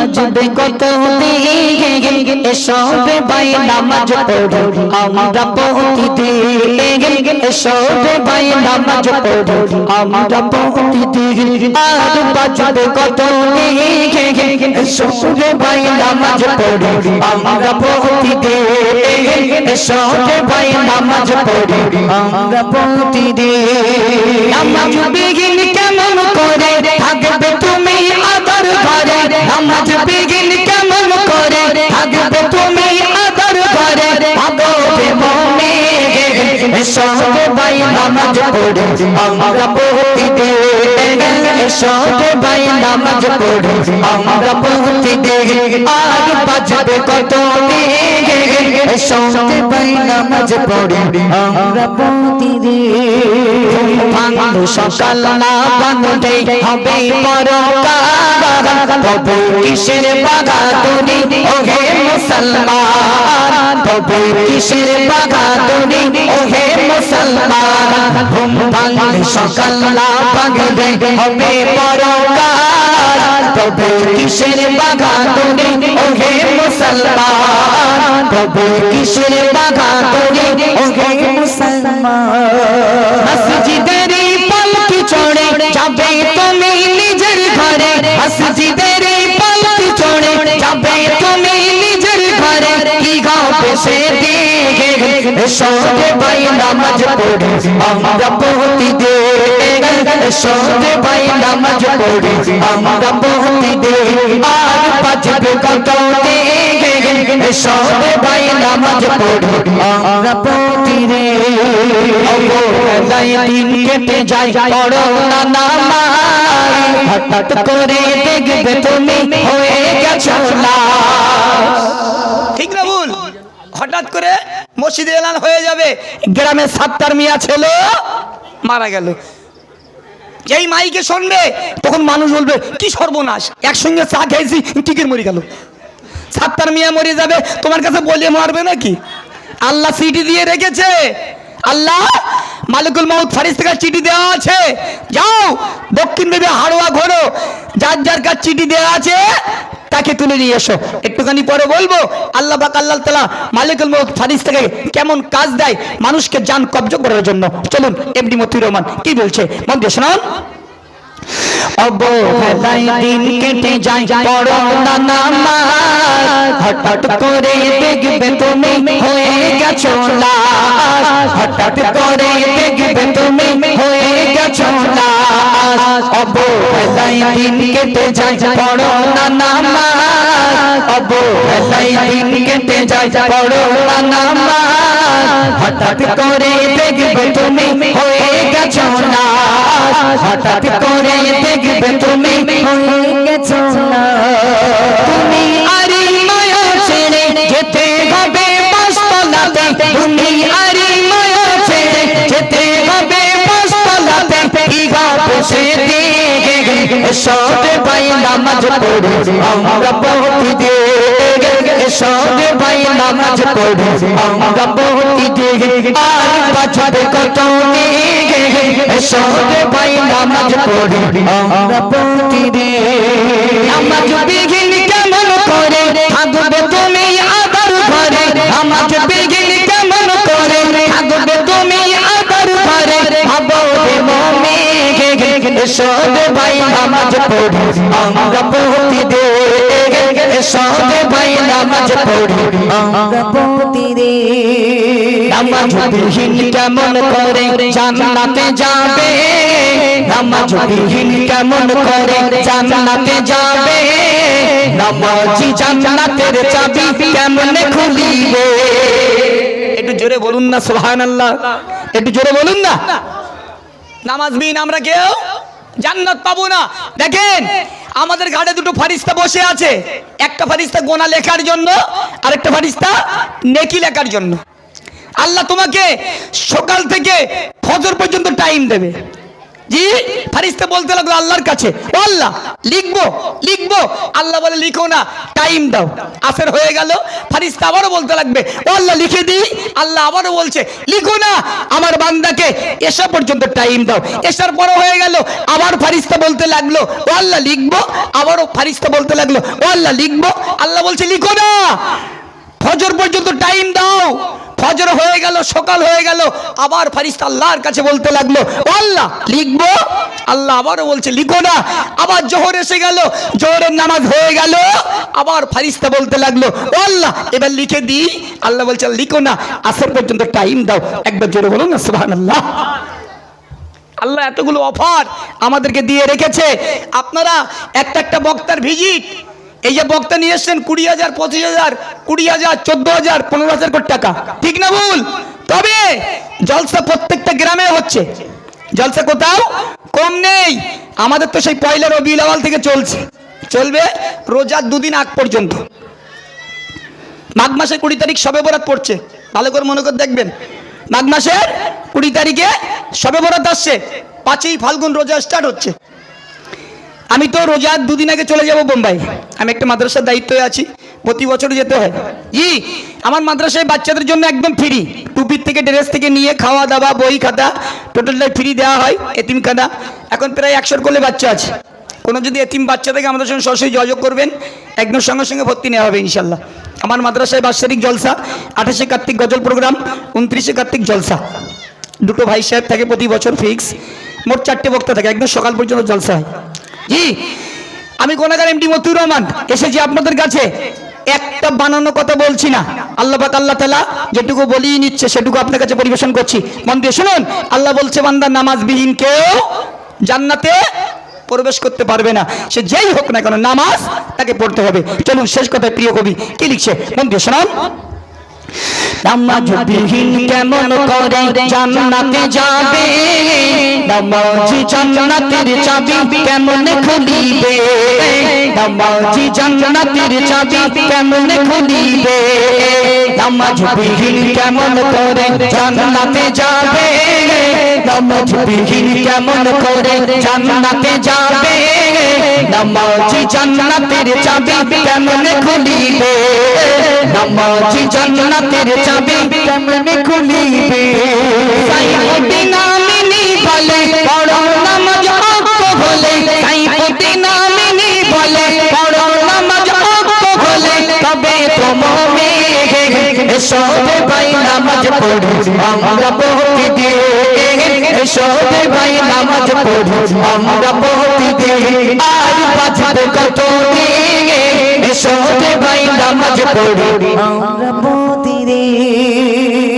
বাজবে কত এসব ভাই, নামাজ পড়ো। আমরা প্রতিদিন এসব ভাই, নামাজ পড়ো। আমরা প্রতিদিন আর বাজবে কত এসব ভাই, নামাজ পড়ো। আমরা প্রতিদিন এসব ভাই, নামাজ পড়ো। আমরা প্রতিদিন নামাজ বিঘিন কেমন করে থাকবে সব ভাই নামাজ পড়ে। আমরা প্রতিদিন সব ভাই নামাজ পড়ে। আমরা প্রতিদিন আর বাজবে কত সব ভাই নামাজ পড়ে। আমরা প্রতিদিন ভাঙলো সকাল না ভাঙলে হবে পরকাল তবে কিসের বাগাতুনি ওহে মুসলমান তবে কিসের বাগাতুনি ওহে মুসলমান, ঘুম ভাঙলে সকাল না ভাঙলে হবে পরকাল। তবে কিসের বাগাতুনি ওহে মুসলমান তবে কিসের বাগাতুনি ওহে মুসলমান। মসজিদের সবে ভাই নামাজ পড়ে। আমরা বহুতি দে সবে ভাই নামাজ পড়ে। আমরা বহুতি দে আর বাজবে কত সবে ভাই নামাজ পড়ে। আমরা বহুতি রে দিন কেটে যায়। পড়ো না নামাজ হঠাৎ করে দেখবে তুমি হঠাৎ করে মসজিদে এলান হয়ে যাবে। গ্রামে সাতটার মিয়া ছিল মারা গেল। যেই মাইকে শুনবে, তখন মানুষ বলবে, কি সর্বনাশ, একসঙ্গে চা খেয়েছি টিকির মরে গেল। সাতটার মিয়া মরে যাবে, তোমার কাছে বলে মারবে নাকি? আল্লাহ সিটি দিয়ে রেখেছে। আল্লাহ মালিকুল ফারিস থেকে চিঠি দেওয়া আছে। যাও, দক্ষিণ দেবে হাড়োয়া ঘোরো, যার যার কাছে চিঠি দেওয়া আছে তাকে তুলে নিয়ে এসো। একটুখানি পরে বলব, আল্লাহ বাক আল্লাহ তালা মালিকুল মৌত ফারিস থেকে কেমন কাজ দেয় মানুষকে যান কব্জ করার জন্য। চলুন, এমডি মতিউর রহমান কি বলছে? মন দিয়ে শোনান। হয়ে গেছো লাশ। হঠাৎ করে দেখবে তুমি হয়ে গেছো লাশ অবহেলায় দিন কেটে যায় পড়ো না নামাজ অবহেলায় দিন কেটে যায় পড়ো না নামাজ হঠাৎ করে দেখবে তুমি হয়ে গেছো লাশ হঠাৎ করে দেখবে তুমি হয়ে গেছো লাশ গাবে সে ভাই নামাজ পড়ে আমরা বহুতি দে সবে ভাই নামাজ পড়ে আমরা বহুতি দে আর বাঁচবে কত দিকে ভাই নামাজ পড়ে আমরা বহুতি দে নামাজ বিঘিন ভাই, নামাজ পড়ি। আমরা দে ভাই, নামাজ পড়ি। আমরা দে নামাজ বিহীন কেমন করে জান্নাতে যাবে? নামাজ বিহীন কেমন করে জান্নাতে যাবে? নামাজি জান্নাতের চাবি কেমনে খুলিবে? একটু জোরে বলুন না সোহান আল্লাহ একটু জোরে বলুন না। নামাজ বিন আমরা কেউ জান্নাত পাবো না। দেখেন, আমাদের ঘাটে দুটো ফারিস্তা বসে আছে। একটা ফারিস্তা গোনা লেখার জন্য আর একটা ফারিস্তা নেকি লেখার জন্য। আল্লাহ তোমাকে সকাল থেকে ফজর পর্যন্ত টাইম দেবে। জি, ফারিস্তা বলতে লাগল আল্লাহর কাছে। ও আল্লাহ, লিখব লিখব। আল্লাহ বলে, লিখো না টাইম দাও। আসর হয়ে গেল, ফারিস্তা আবারও বলতে লাগবে, ও আল্লাহ, লিখে দিই। আল্লাহ আবারও বলছে, লিখো না, আমার বান্দাকে এসা পর্যন্ত টাইম দাও। এসার পরও হয়ে গেল, আবার ফারিস্তা বলতে লাগল, ও আল্লাহ, লিখব। আবারও ফারিস্তা বলতে লাগল, ও আল্লাহ, লিখব। আল্লাহ বলছে, লিখো না, ফজর পর্যন্ত টাইম দাও। ফজর হয়ে গেল, সকাল হয়ে গেল। আবার ফারিস্তা আল্লাহর কাছে বলতে লাগল আল্লাহ, লিখব? আল্লাহ আবারও বলছে, লিখো না। আবার জোহর এসে গেল, জোহরের নামাজ হয়ে গেল। আবার ফারিস্তা বলতে লাগল, "ও আল্লাহ, এবার লিখে দিই। আল্লাহ বলছে, লিখো না, আসর পর্যন্ত টাইম দাও। একবার জোরে বলুন না, সুবহানাল্লাহ। আল্লাহ এতগুলো অফার আমাদেরকে দিয়ে রেখেছে। আপনারা একটা একটা বক্তার ভিজিট, এই যে বক্তা নিয়ে এসছেন কুড়ি হাজার, পঁচিশ হাজার কুড়ি হাজার, চোদ্দ হাজার, পনেরো হাজার কোটি টাকা। ঠিক না ভুল? তবে জলসা প্রত্যেকটা গ্রামে হচ্ছে। জলসা কোথাও কম নেই। আমাদের তো সেই পয়লা রবিউল আওয়াল থেকে চলছে। চলবে রোজার দুদিন আগ পর্যন্ত। মাঘ মাসের কুড়ি তারিখ সবে বরাত পড়ছে। ভালো করে মনে করে দেখবেন। মাঘ মাসের কুড়ি তারিখে সবে বরাত আসছে। পাঁচই ফাল্গুন রোজা স্টার্ট হচ্ছে। আমি তো রোজার দুদিন আগে চলে যাব বোম্বাই। আমি একটা মাদ্রাসার দায়িত্বে আছি। প্রতি বছর যেতে হয়। জি আমার মাদ্রাসায় বাচ্চাদের জন্য একদম ফ্রি টুপির থেকে ড্রেস থেকে নিয়ে খাওয়া দাওয়া, বই খাতা টোটালটাই ফ্রি দেওয়া হয় এতিম খাতা এখন প্রায় একশোর কোলে বাচ্চা আছে। কোনো যদি এতিম বাচ্চা থেকে, আমাদের সঙ্গে সরাসরি যোগাযোগ করবেন। একদম সঙ্গে সঙ্গে ভর্তি নেওয়া হবে ইনশাল্লাহ আমার মাদ্রাসায় বাৎসরিক জলসা, আঠাশে কার্তিক গজল প্রোগ্রাম উনত্রিশে কার্তিক জলসা। দুটো ভাই সাহেব থাকে প্রতি বছর ফিক্স মোট চারটে বক্তা থাকে, একদম সকাল পর্যন্ত জলসা হয়। জি আমি কোনাগার এমডি মতুর রহমান, এসেছি আপনাদের কাছে। একটা বানানো কথা বলছি না। আল্লাহ পাক আল্লাহ তালা যেটুকু বলিয়ে নিচ্ছে সেটুকু আপনার কাছে পরিবেশন করছি। মন দিয়ে শুনুন, আল্লাহ বলছে, বান্দা, নামাজবিহীন কেউ জান্নাতে প্রবেশ করতে পারবে না। সে যেই হোক না কেন, নামাজ তাকে পড়তে হবে। চলুন, শেষ কথায় প্রিয় কবি কি লিখছে? মন দিয়ে শোনান। নামাজবিহীন কেমন করে জান্নাতে যাবে? নামাজি জান্নাতের চাবি কেমন খুলিবে? নামাজি জান্নাতের চাবি কেমন খুলিবে? নামাজবিহীন কেমন করে জান্নাতে যাবে? নামাজবিহীন কেমন করে জান্নাতে যাবে? নামাজি জান্নাতের চাবি কেমন খুলিবে? নামাজি জান্নাতের চাবি কেমন খুলিবে? সাইফুদ্দিন আমিনী বলে, বড় নামাজ অক্ষ হলে। সাইফুদ্দিন আমিনী বলে, বড় নামাজ অক্ষ হলে। তবে তুমি এসো রে ভাই, নামাজ পড়ি। আমরা দিয়ে রে ভাই নামাজ পড়ি আমরা দিয়ে আর বাঁচবে কত রে ভাই নামাজ পড়ি আমরা দিয়ে